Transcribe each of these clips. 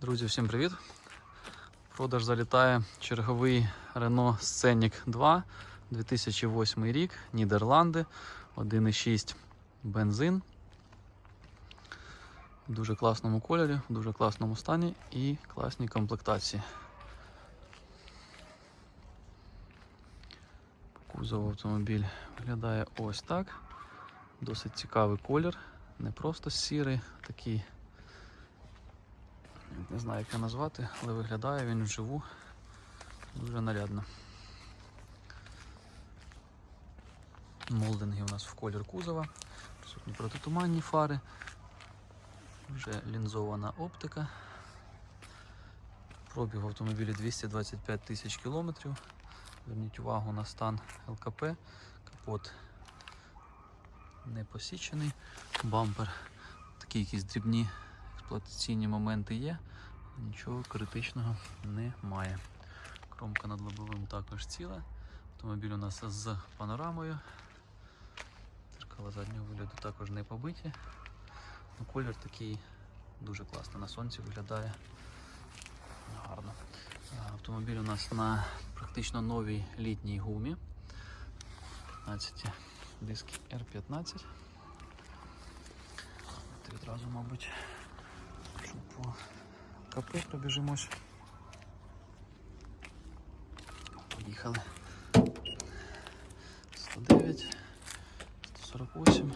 Друзі, всім привіт! Продаж залітає черговий Renault Scenic 2 2008 рік, Нідерланди, 1,6 бензин. В дуже класному кольорі, в дуже класному стані і класній комплектації. Кузов автомобіль виглядає ось так. Досить цікавий колір, не просто сірий, такий не знаю, як його назвати, але виглядає він вживу дуже нарядно. Молдинги у нас в колір кузова, присутні протитуманні фари, вже лінзована оптика. Пробіг в автомобілі 225 тисяч кілометрів. Зверніть увагу на стан ЛКП, капот не посічений, бампер такі якісь дрібні експлуатаційні моменти є, нічого критичного немає. Кромка над лобовим також ціла. Автомобіль у нас з панорамою. Зеркала заднього вигляду також не побиті. Ну, Колір такий дуже класно. На сонці виглядає гарно. Автомобіль у нас на практично новій літній гумі. 15 диски R15. Ти відразу, мабуть, що по КП пробіжимось. Поїхали. 109, 148,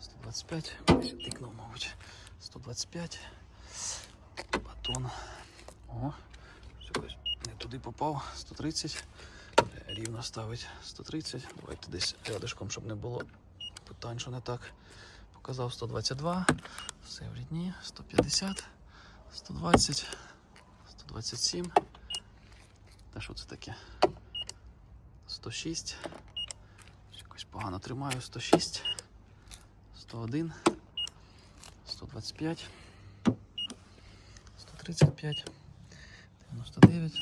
125, ось тикнув, мабуть, 125, батон. О, не туди попав, 130, рівно ставить 130. Давайте десь рядышком, щоб не було питань, що не так. Показав 122, все в рідні, 150, 120, 127. Та що це таке? 106. Якось погано тримаю. 106, 101, 125, 135, 99,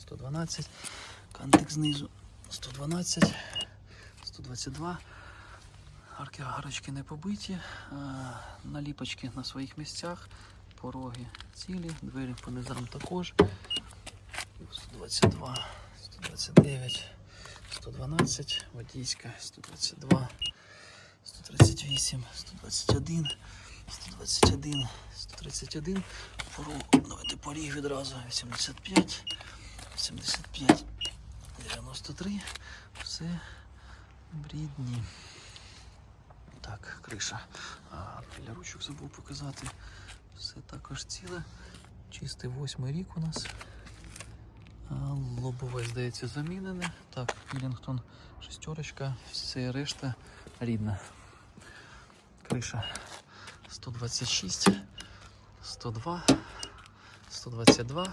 112, кантик знизу, 112, 122. Арки гарочки не побиті, наліпочки на своїх місцях, пороги цілі, двері по низам також. 122, 129, 112, водійська, 122, 138, 121, 121, 131, порог, давайте поріг відразу, 85, 75, 93, все в рідні. Так, криша. А, біля ручок забув показати. Все також ціле. Чистий восьмий рік у нас. Лобове, здається, замінене. Так, Пілінгтон шестерочка, все решта рідна. Криша 126, 102, 122.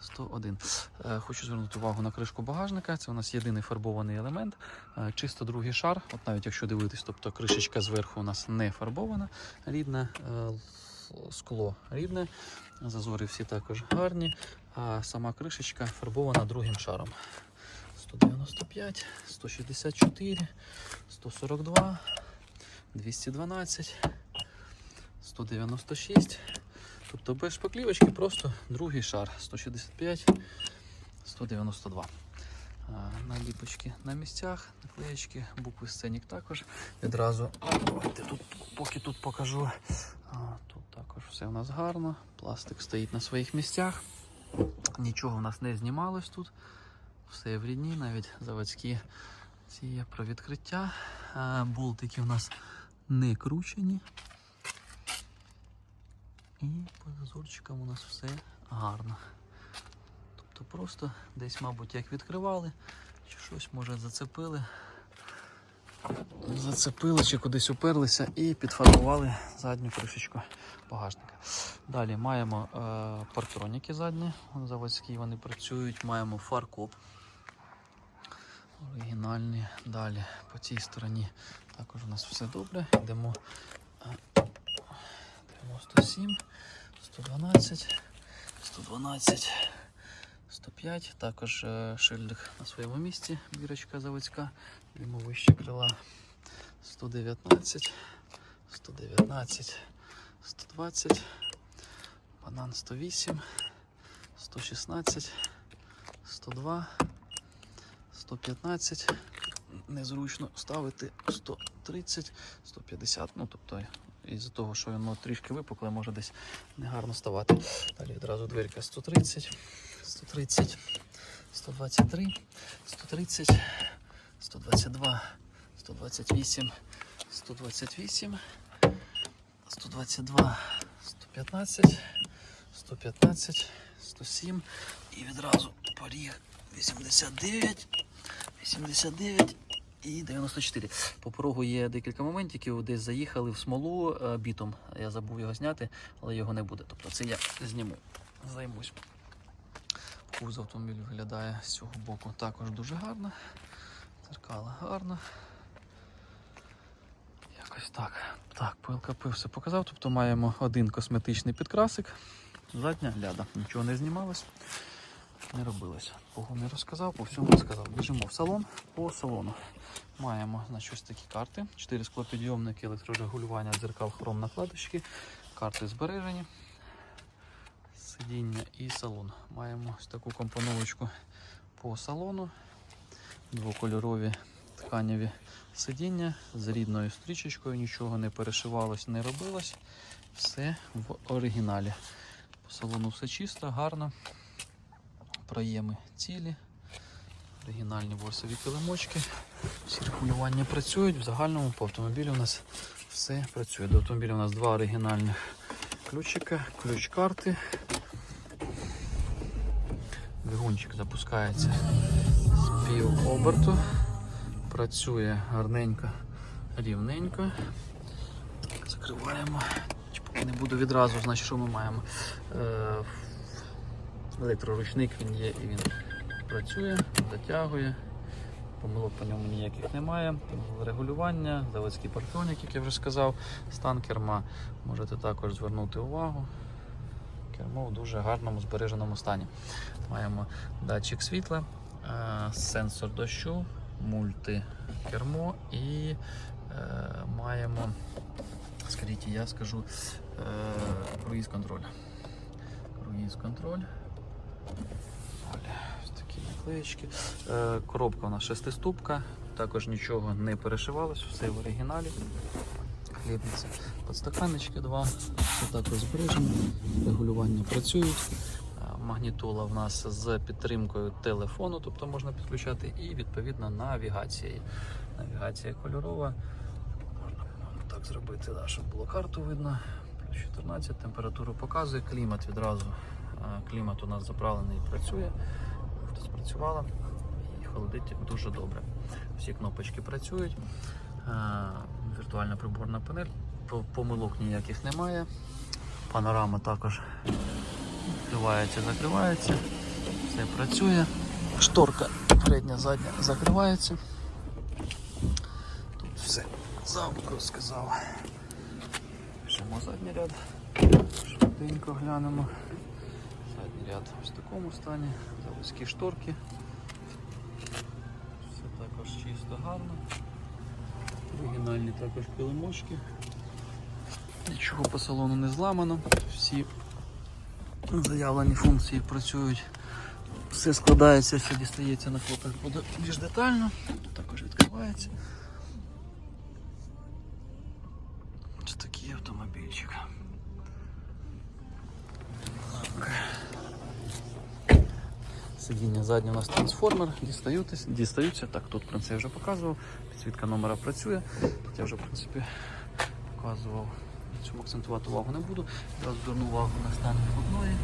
101. Е, Хочу звернути увагу на кришку багажника. Це у нас єдиний фарбований елемент. Е, Чисто другий шар. От навіть якщо дивитись, тобто кришечка зверху у нас не фарбована, рідне, е, скло рідне, зазори всі також гарні, а сама кришечка фарбована другим шаром. 195, 164, 142, 212, 196. Тобто без шпаклівочки просто другий шар 165, 192. А, Наліпочки на місцях, наклеєчки, букви сценік також. Відразу давайте тут, поки тут покажу. Тут також все у нас гарно. Пластик стоїть на своїх місцях. Нічого у нас не знімалось тут. Все в рідні, навіть заводські ці є про відкриття. Болтики у нас не кручені. І по зазорчикам у нас все гарно. Тобто просто десь, мабуть, як відкривали, чи щось може зацепили. Зацепили чи кудись уперлися і підфарбували задню кришечку багажника. Далі маємо е, парктроніки задні, заводські вони працюють, маємо фаркоп. Оригінальні. Далі по цій стороні також у нас все добре. Йдемо 97, 112, 112, 105. Також е, шильдик на своєму місці, бірочка заводська, йому вище крила 119, 119, 120, Банан 108, 116, 102, 115. Незручно ставити 130, 150. Ну, тобто, із-за того, що воно трішки випукле, може десь негарно ставати. Далі відразу дверка 130, 130, 123, 130, 122, 128, 128, 122, 115, 115, 107 і відразу поріг 89, 89 і 94. По порогу є декілька моментів, десь заїхали в смолу е, бітом. Я забув його зняти, але його не буде. Тобто це я зніму, займусь. Кузов автомобіль виглядає з цього боку також дуже гарно. Зеркало гарно. Якось так. Так, по ЛКП все показав. Тобто маємо один косметичний підкрасик. Задня ляда. Нічого не знімалось, не робилось. Кого не розказав, по всьому розказав. Біжимо в салон. По салону маємо значить, такі карти. 4 склопідйомники, електрорегулювання дзеркал, хром накладочки, карти збережені, сидіння і салон. Маємо ось таку компоновочку по салону. Двокольорові тканеві сидіння з рідною стрічечкою, нічого не перешивалось, не робилось. Все в оригіналі. По салону все чисто, гарно. Проєми цілі. Оригінальні борсові килимочки. Всі регулювання працюють. В загальному по автомобілю у нас все працює. До автомобіля у нас два оригінальних ключика, ключ карти. Двигунчик запускається з пів оберту. Працює гарненько, рівненько. Закриваємо. Не буду відразу, значить, що ми маємо. Електроручник він є і він працює, затягує. Помилок по ньому ніяких немає. Регулювання, заводський парктроник, як я вже сказав, стан керма. Можете також звернути увагу. Кермо в дуже гарному збереженому стані. Маємо датчик світла, е, сенсор дощу, мультикермо і е, маємо, скажіть, я скажу, е, круїз контроль. Круїз контроль. Ось. Е, коробка у нас шестиступка, також нічого не перешивалось, все в оригіналі. Хлібниця, подстаканнички два, все також збережено, регулювання працюють. Е, Магнітола в нас з підтримкою телефону, тобто можна підключати, і відповідно навігація. Навігація кольорова. Можна так зробити, да, щоб було карту видно. Плюс 14, температуру показує, клімат відразу. Клімат у нас заправлений і працює. Авто спрацювала і холодить дуже добре. Всі кнопочки працюють. Віртуальна приборна панель. Помилок ніяких немає. Панорама також відкривається, закривається. Все працює. Шторка передня, задня закривається. Тут все замку сказав. Пишемо задній ряд. Швиденько глянемо. Ряд ось в такому стані. Заводські шторки. Все також чисто гарно. Оригінальні також килимочки. Нічого по салону не зламано. Всі заявлені функції працюють. Все складається, все дістається на фото більш детально. Також відкривається. Ось такий автомобільчик. Сидіння заднє у нас трансформер, дістаються, дістаються. Так, тут в принципі я вже показував. Підсвітка номера працює. Я вже в принципі показував. На цьому акцентувати увагу не буду. Зараз зверну увагу на стан входної.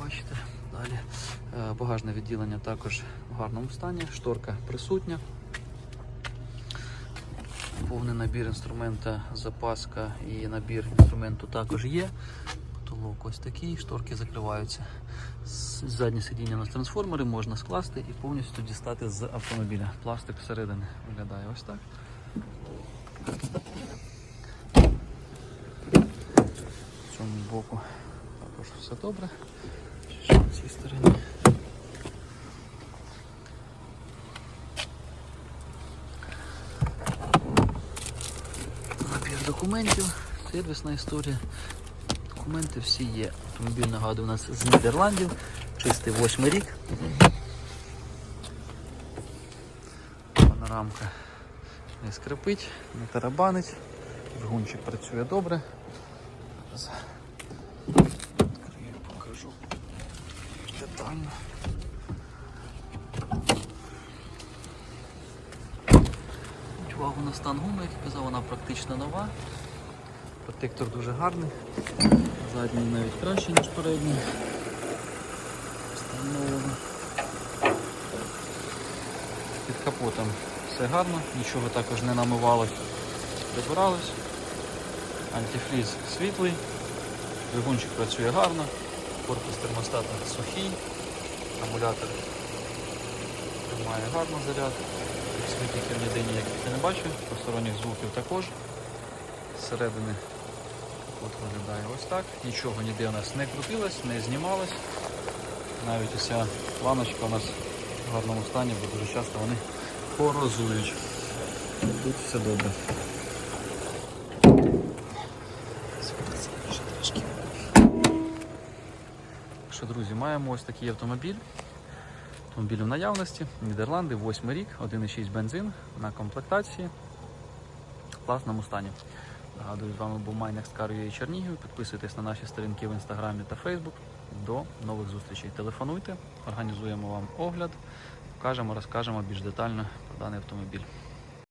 Бачите. Далі Е, багажне відділення також в гарному стані. Шторка присутня. Повний набір інструмента, запаска і набір інструменту також є. Потолок ось такий, шторки закриваються. Заднє сидіння у нас трансформери можна скласти і повністю дістати з автомобіля. Пластик всередини виглядає ось так. З цьому боку також все добре. Ще на цій стороні. Документів, сервісна історія. Документи всі є. Автомобіль нагадую у нас з Нідерландів, чистий восьмий рік. Панорамка не скрипить, не тарабанить. Двигунчик працює добре. Зараз відкрию, покажу детально. Увагу на стан гуми, як я казав, вона практично нова. Протектор дуже гарний. Задній навіть краще, ніж передній. Встановлено. Під капотом все гарно, нічого також не намивалось, прибиралось. Антифріз світлий, двигунчик працює гарно, корпус термостата сухий, акумулятор тримає гарно заряд. Світників ніде ніяких я не бачу, посторонніх звуків також. Зсередини от виглядає ось так. Нічого ніде у нас не крутилось, не знімалось. Навіть уся планочка у нас в гарному стані, бо дуже часто вони корозують. Тут все добре. Що, друзі, маємо ось такий автомобіль. Автомобіль в наявності, Нідерланди, 8 рік, 1,6 бензин на комплектації в класному стані. Нагадую, з вами був Car Чернігів. Підписуйтесь на наші сторінки в інстаграмі та Фейсбук. До нових зустрічей. Телефонуйте, організуємо вам огляд, покажемо, розкажемо більш детально про даний автомобіль.